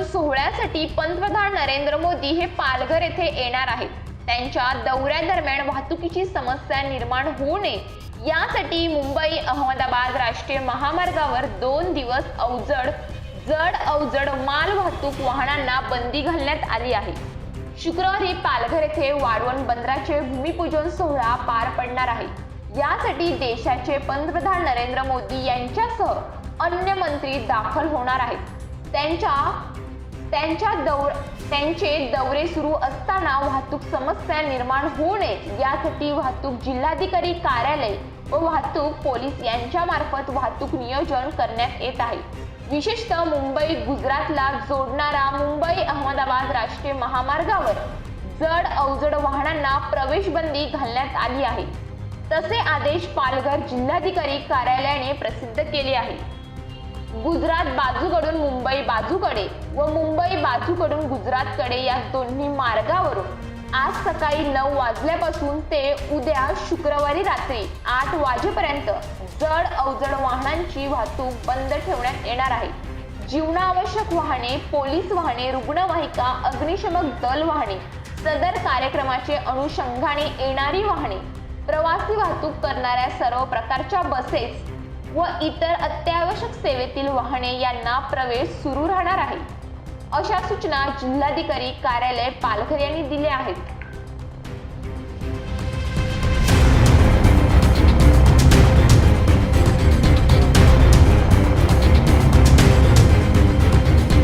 सोहळ्यासाठी पंतप्रधान नरेंद्र मोदी हे पालघर येथे येणार आहेत. त्यांच्या दौऱ्यादरम्यान वाहतुकीची समस्या निर्माण होऊ नये. यासाठी मुंबई अहमदाबाद राष्ट्रीय महामार्गावर दोन दिवस अवजड जड अवजड माल वाहतूक वाहनांना बंदी घालण्यात आली आहे. शुक्रवारी पालघर येथे वाढवण बंदराचे भूमिपूजन सोहळा पार पडणार आहे. यासाठी देशाचे पंतप्रधान नरेंद्र मोदी यांच्यासह अन्य मंत्री दाखल होणार आहेत. त्यांच्या त्यांच्या दौर त्यांचे दौरे सुरू असताना वाहतूक समस्या निर्माण होऊ नये. यासाठी वाहतूक जिल्हाधिकारी कार्यालय व वाहतूक पोलीस यांच्या मार्फत वाहतूक नियोजन करण्यात येत आहे. विशेषतः मुंबई गुजरातला जोडणारा मुंबई अहमदाबाद राष्ट्रीय महामार्गावर जड अवजड वाहनांना प्रवेश बंदी घालण्यात आली आहे. तसे आदेश पालघर जिल्हाधिकारी कार्यालयाने प्रसिद्ध केले आहे गुजरात बाजूकडून मुंबई बाजूकडे व मुंबई बाजूकडून गुजरातकडे या दोन्ही मार्गावरून. आज सकाळी नऊ वाजल्यापासून ते उद्या शुक्रवारी रात्री आठ वाजेपर्यंत जड अवजड वाहनांची वाहतूक बंद ठेवण्यात येणार आहे. जीवनावश्यक वाहने पोलीस वाहने रुग्णवाहिका अग्निशमक दल वाहने सदर कार्यक्रमाचे अनुषंगाने येणारी वाहने प्रवासी वाहतूक करणाऱ्या सर्व प्रकारच्या बसेस व इतर अत्यावश्यक सेवेतील वाहने यांना प्रवेश सुरू राहणार आहे. अशा सूचना जिल्हाधिकारी कार्यालय पालघर यांनी दिल्या आहेत.